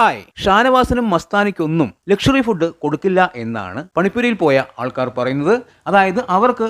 Hi. ഷാനവാസിനും മസ്താനിക്കൊന്നും luxury food കൊടുക്കില്ല എന്നാണ് പണിപ്പുരയിൽ പോയ ആൾക്കാർ പറയുന്നത്. അതായത് അവർക്ക്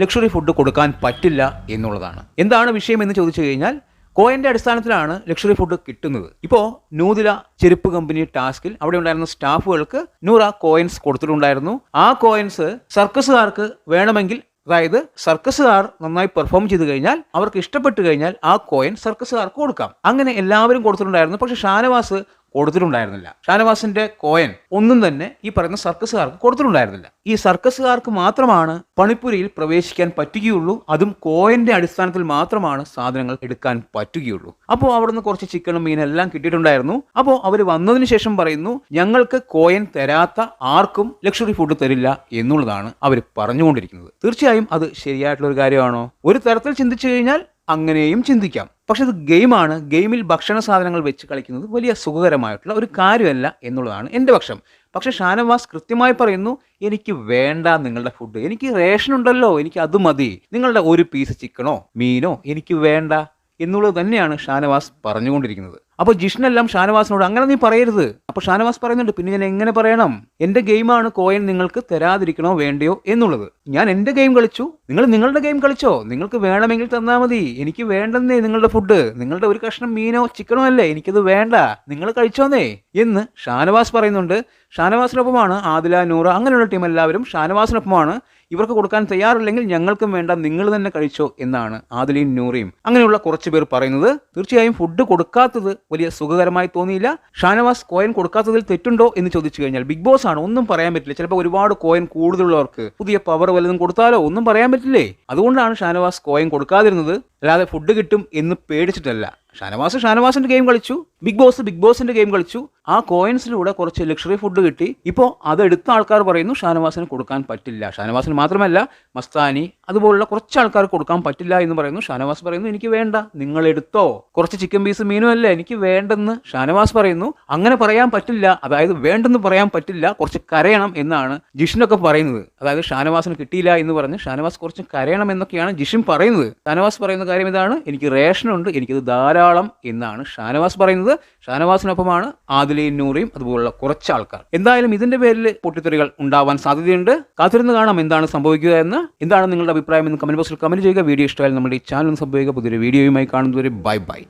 ലക്ഷറി ഫുഡ് കൊടുക്കാൻ പറ്റില്ല എന്നുള്ളതാണ്. എന്താണ് വിഷയം എന്ന് ചോദിച്ചു കഴിഞ്ഞാൽ കോയന്റെ അടിസ്ഥാനത്തിലാണ് ലക്ഷറി ഫുഡ് കിട്ടുന്നത്. ഇപ്പോൾ നൂതില ചെരുപ്പ് കമ്പനി ടാസ്കിൽ അവിടെ ഉണ്ടായിരുന്ന സ്റ്റാഫുകൾക്ക് നൂറ കോയിൻസ് കൊടുത്തിട്ടുണ്ടായിരുന്നു. ആ കോയിൻസ് സർക്കസുകാർക്ക് വേണമെങ്കിൽ അതായത് സർക്കസുകാർ നന്നായി പെർഫോം ചെയ്തു കഴിഞ്ഞാൽ അവർക്ക് ഇഷ്ടപ്പെട്ടു കഴിഞ്ഞാൽ ആ കോയിൻ സർക്കസുകാർക്ക് കൊടുക്കാം. അങ്ങനെ എല്ലാവരും കൊടുത്തിട്ടുണ്ടായിരുന്നു. പക്ഷെ ഷാനവാസ് കൊടുത്തിട്ടുണ്ടായിരുന്നില്ല. ഷാനവാസിന്റെ കോയൻ ഒന്നും തന്നെ ഈ പറയുന്ന സർക്കസുകാർക്ക് കൊടുത്തിട്ടുണ്ടായിരുന്നില്ല. ഈ സർക്കസുകാർക്ക് മാത്രമാണ് പണിപ്പുരയിൽ പ്രവേശിക്കാൻ പറ്റുകയുള്ളൂ. അതും കോയന്റെ അടിസ്ഥാനത്തിൽ മാത്രമാണ് സാധനങ്ങൾ എടുക്കാൻ പറ്റുകയുള്ളൂ. അപ്പോൾ അവിടുന്ന് കുറച്ച് ചിക്കനും മീനും എല്ലാം കിട്ടിയിട്ടുണ്ടായിരുന്നു. അപ്പോൾ അവർ വന്നതിന് ശേഷം പറയുന്നു ഞങ്ങൾക്ക് കോയൻ തരാത്ത ആർക്കും ലക്ഷറി ഫുഡ് തരില്ല എന്നുള്ളതാണ് അവർ പറഞ്ഞുകൊണ്ടിരിക്കുന്നത്. തീർച്ചയായും അത് ശരിയായിട്ടുള്ള ഒരു കാര്യമാണോ? ഒരു തരത്തിൽ ചിന്തിച്ചു കഴിഞ്ഞാൽ അങ്ങനെയും ചിന്തിക്കാം. പക്ഷെ ഇത് ഗെയിമാണ്. ഗെയിമിൽ ഭക്ഷണ സാധനങ്ങൾ വെച്ച് കളിക്കുന്നത് വലിയ സുഖകരമായിട്ടുള്ള ഒരു കാര്യമല്ല എന്നുള്ളതാണ് എന്റെ പക്ഷം. പക്ഷേ ഷാനവാസ് കൃത്യമായി പറയുന്നു എനിക്ക് വേണ്ട നിങ്ങളുടെ ഫുഡ് എനിക്ക് റേഷൻ ഉണ്ടല്ലോ. എനിക്ക് അത് മതി. നിങ്ങളുടെ ഒരു പീസ് ചിക്കനോ മീനോ എനിക്ക് വേണ്ട. എന്നുള്ളത് തന്നെയാണ് ഷാനവാസ് പറഞ്ഞുകൊണ്ടിരിക്കുന്നത്. അപ്പോൾ ജിഷ്ണെല്ലാം ഷാനവാസിനോട് അങ്ങനെ നീ പറയരുത്. അപ്പോൾ ഷാനവാസ് പറയുന്നുണ്ട് പിന്നെ ഞാൻ എങ്ങനെ പറയണം? എന്റെ ഗെയിമാണ് കോയിൻ നിങ്ങൾക്ക് തരാതിരിക്കണോ വേണ്ടയോ എന്നുള്ളത്. ഞാൻ എന്റെ ഗെയിം കളിച്ചു. നിങ്ങൾ നിങ്ങളുടെ ഗെയിം കളിച്ചോ? നിങ്ങൾക്ക് വേണമെങ്കിൽ തന്നാൽ മതി. എനിക്ക് വേണ്ടെന്നേ നിങ്ങളുടെ ഫുഡ്. നിങ്ങളുടെ ഒരു കഷ്ണം മീനോ ചിക്കനോ അല്ലേ? എനിക്കത് വേണ്ട. നിങ്ങൾ കഴിച്ചോന്നേ. എന്ന് ഷാനവാസ് പറയുന്നുണ്ട്. ഷാനവാസിനൊപ്പമാണ് ആദില നൂറ അങ്ങനെയുള്ള ടീം എല്ലാവരും ഷാനവാസിനൊപ്പമാണ്. ഇവർക്ക് കൊടുക്കാൻ തയ്യാറില്ലെങ്കിൽ ഞങ്ങൾക്കും വേണ്ട നിങ്ങൾ തന്നെ കഴിച്ചോ എന്നാണ് ആദിലയും നൂറിയും. അങ്ങനെയുള്ള കുറച്ച് പേർ പറയുന്നത് തീർച്ചയായും ഫുഡ് കൊടുക്കാത്തത് വലിയ സുഖകരമായി തോന്നിയില്ല. ഷാനവാസ് കോയിൻ കൊടുക്കാത്തതിൽ തെറ്റുണ്ടോ എന്ന് ചോദിച്ചു കഴിഞ്ഞാൽ ബിഗ് ബോസ് ആണ് ഒന്നും പറയാൻ പറ്റില്ല. ചിലപ്പോൾ ഒരുപാട് കോയിൻ കൂടുതലുള്ളവർക്ക് പുതിയ പവർ വല്ലതും കൊടുത്താലോ ഒന്നും പറയാൻ പറ്റില്ലേ? അതുകൊണ്ടാണ് ഷാനവാസ് കോയിൻ കൊടുക്കാതിരുന്നത്. അല്ലാതെ ഫുഡ് കിട്ടും എന്ന് പേടിച്ചിട്ടല്ല. ഷാനവാസ് ഷാനവാസിന്റെ ഗെയിം കളിച്ചു. ബിഗ് ബോസ് ബിഗ് ബോസിന്റെ ഗെയിം കളിച്ചു. ആ കോയിൻസിലൂടെ കുറച്ച് ലക്ഷറി ഫുഡ് കിട്ടി. ഇപ്പോൾ അതെടുത്ത ആൾക്കാർ പറയുന്നു ഷാനവാസിന് കൊടുക്കാൻ പറ്റില്ല. ഷാനവാസിന് മാത്രമല്ല മസ്താനി അതുപോലുള്ള കുറച്ച് ആൾക്കാർ കൊടുക്കാൻ പറ്റില്ല എന്ന് പറയുന്നു. ഷാനവാസ് പറയുന്നു എനിക്ക് വേണ്ട നിങ്ങൾ എടുത്തോ. കുറച്ച് ചിക്കൻ പീസ് മീനും അല്ല എനിക്ക് വേണ്ടെന്ന്. ഷാനവാസ് പറയുന്നു അങ്ങനെ പറയാൻ പറ്റില്ല. അതായത് വേണ്ടെന്ന് പറയാൻ പറ്റില്ല. കുറച്ച് കരയണം എന്നാണ് ജിഷിനൊക്കെ പറയുന്നത്. അതായത് ഷാനവാസിന് കിട്ടിയില്ല എന്ന് പറഞ്ഞ് ഷാനവാസ് കുറച്ച് കരയണം എന്നൊക്കെയാണ് ജിഷിൻ പറയുന്നത്. ഷാനവാസ് പറയുന്ന കാര്യം ഇതാണ്. എനിക്ക് റേഷനുണ്ട്. എനിക്കത് ധാരാളം എന്നാണ് ഷാനവാസ് പറയുന്നത്. ഷാനവാസിനൊപ്പമാണ് ആദിലയും നൂറയും അതുപോലുള്ള കുറച്ച് ആൾക്കാർ. എന്തായാലും ഇതിന്റെ പേരിൽ പൊട്ടിത്തെറികൾ ഉണ്ടാവാൻ സാധ്യതയുണ്ട്. കാത്തിരുന്ന് കാണാം എന്താണ് സംഭവിക്കുക എന്ന്. എന്താണ് നിങ്ങളുടെ അഭിപ്രായം എന്ന് കമന്റ് ബോക്സിൽ കമന്റ് ചെയ്യുക. വീഡിയോ ഇഷ്ടമായാലും നമ്മുടെ ഈ ചാനൽ സംഭവിക്കുക പുതിയൊരു വീഡിയോയുമായി കാണുന്നവരെ ബൈ ബൈ.